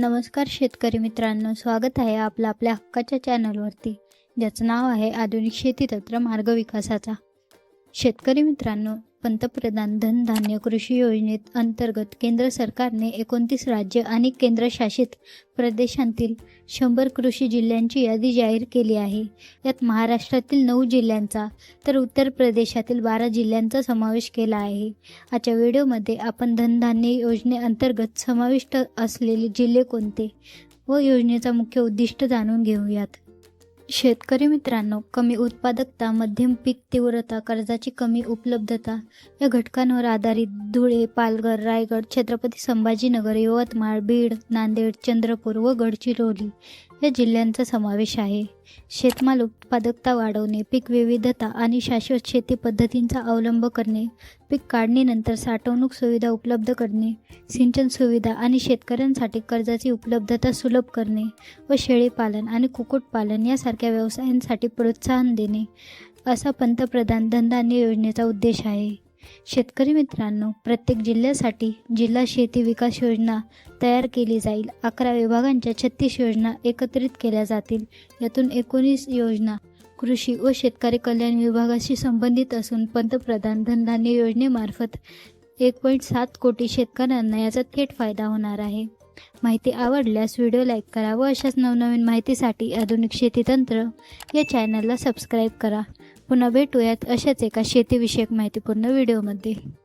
नमस्कार शेतकरी मित्रांनो स्वागत आहे आपलं आपल्या हक्काच्या चॅनलवरती ज्याचं नाव आहे आधुनिक शेती तंत्र मार्ग विकासाचा. शेतकरी मित्रांनो पंतप्रधान धनधान्य कृषी योजनेत अंतर्गत केंद्र सरकारने एकोणतीस राज्य आणि केंद्रशासित प्रदेशांतील शंभर कृषी जिल्ह्यांची यादी जाहीर केली आहे. यात महाराष्ट्रातील नऊ जिल्ह्यांचा तर उत्तर प्रदेशातील बारा जिल्ह्यांचा समावेश केला आहे. आजच्या व्हिडिओमध्ये आपण धनधान्य योजनेअंतर्गत समाविष्ट असलेले जिल्हे कोणते व योजनेचा मुख्य उद्दिष्ट जाणून घेऊयात. शेतकरी मित्रांनो कमी उत्पादकता मध्यम पीक तीव्रता कर्जाची कमी उपलब्धता या घटकांवर आधारित धुळे पालघर रायगड छत्रपती संभाजीनगर यवतमाळ बीड नांदेड चंद्रपूर व गडचिरोली या जिल्ह्यांचा समावेश आहे. शेतमाल उत्पादकता वाढवणे पीक विविधता आणि शाश्वत शेती पद्धतींचा अवलंब करणे पीक काढणीनंतर साठवणूक सुविधा उपलब्ध करणे सिंचन सुविधा आणि शेतकऱ्यांसाठी कर्जाची उपलब्धता सुलभ करणे व शेळीपालन आणि कुक्कुटपालन यासारख्या व्यवसायांसाठी प्रोत्साहन देणे असा पंतप्रधान धनधान्य योजनेचा उद्देश आहे. शेतकरी मित्रांनो प्रत्येक जिल्ह्यासाठी जिल्हा शेती विकास योजना तयार केली जाईल. अकरा विभागांच्या छत्तीस योजना एकत्रित केल्या जातील. यातून एकोणीस योजना कृषी व शेतकरी कल्याण विभागाशी संबंधित असून पंतप्रधान धनधान्य योजनेमार्फत एक पॉईंट सात कोटी शेतकऱ्यांना याचा थेट फायदा होणार आहे. माहिती आवडल्यास व्हिडिओ लाईक करा व अशाच नवनवीन माहितीसाठी आधुनिक शेती तंत्र या चॅनलला सबस्क्राईब करा. पुन्हा भेटूयात अशाच एका शेतीविषयक माहितीपूर्ण व्हिडिओमध्ये.